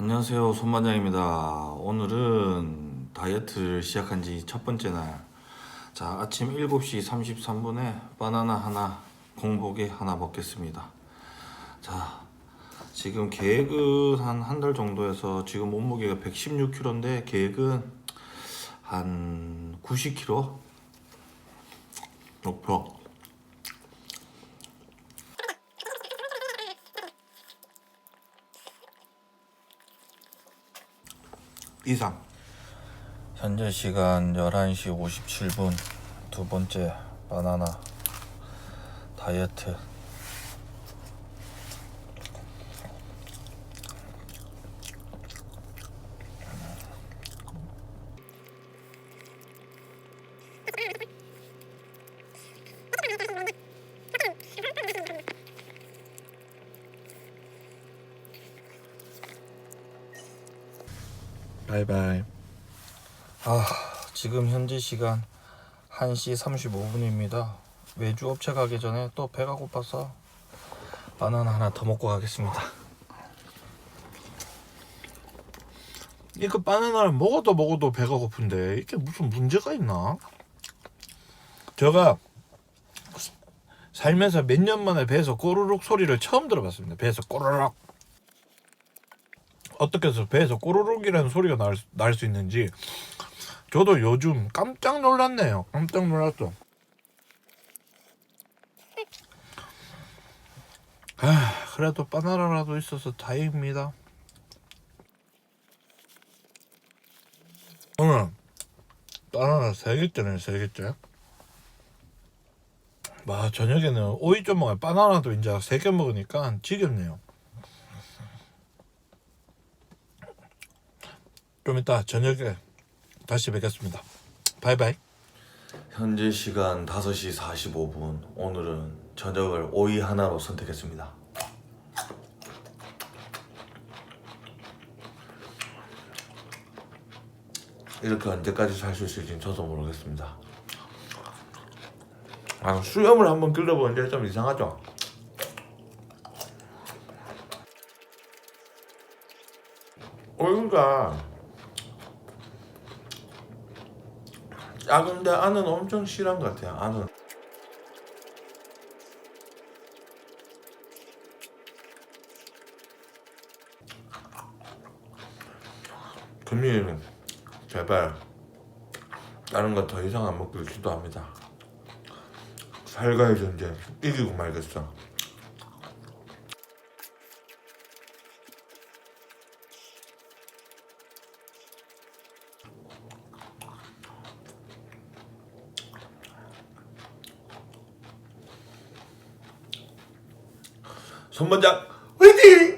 안녕하세요 손반장입니다. 오늘은 다이어트를 시작한 지 첫 번째 날자 아침 7시 33분에 바나나 하나 공복에 하나 먹겠습니다. 자 지금 계획은 한 한 달 정도에서 지금 몸무게가 116kg인데 계획은 한 90kg 목표 이상 현재 시간 11시 57분 두 번째 바나나 다이어트 바이바이. 아 지금 현재 시간 1시 35분입니다. 외주 업체 가기 전에 또 배가 고파서 바나나 하나 더 먹고 가겠습니다. 이거 바나나를 먹어도 먹어도 배가 고픈데 이게 무슨 문제가 있나? 제가 살면서 몇 년 만에 배에서 꼬르륵 소리를 처음 들어봤습니다. 배에서 꼬르륵 어떻게 해서 배에서 꼬르륵이라는 소리가 날수 있는지 저도 요즘 깜짝 놀랐네요. 깜짝 놀랐어. 아, 그래도 바나나라도 있어서 다행입니다. 오늘 바나나 세 개째네, 세 개째. 와, 저녁에는 오이 좀 먹어요. 바나나도 이제 세 개 먹으니까 지겹네요. 좀 이따 저녁에 다시 뵙겠습니다. 바이바이. 현재 시간 5시 45분. 오늘은 저녁을 오이 하나로 선택했습니다. 이렇게 언제까지 살 수 있을지 저도 모르겠습니다. 아, 수염을 한번 길러보는데 좀 이상하죠? 오이가 작은데 안은 엄청 실한 것 같아요. 안은. 금리는 제발 다른 거 더 이상 안 먹길 기도합니다. 살가의 전쟁 이기고 말겠어. 손반장 화이팅!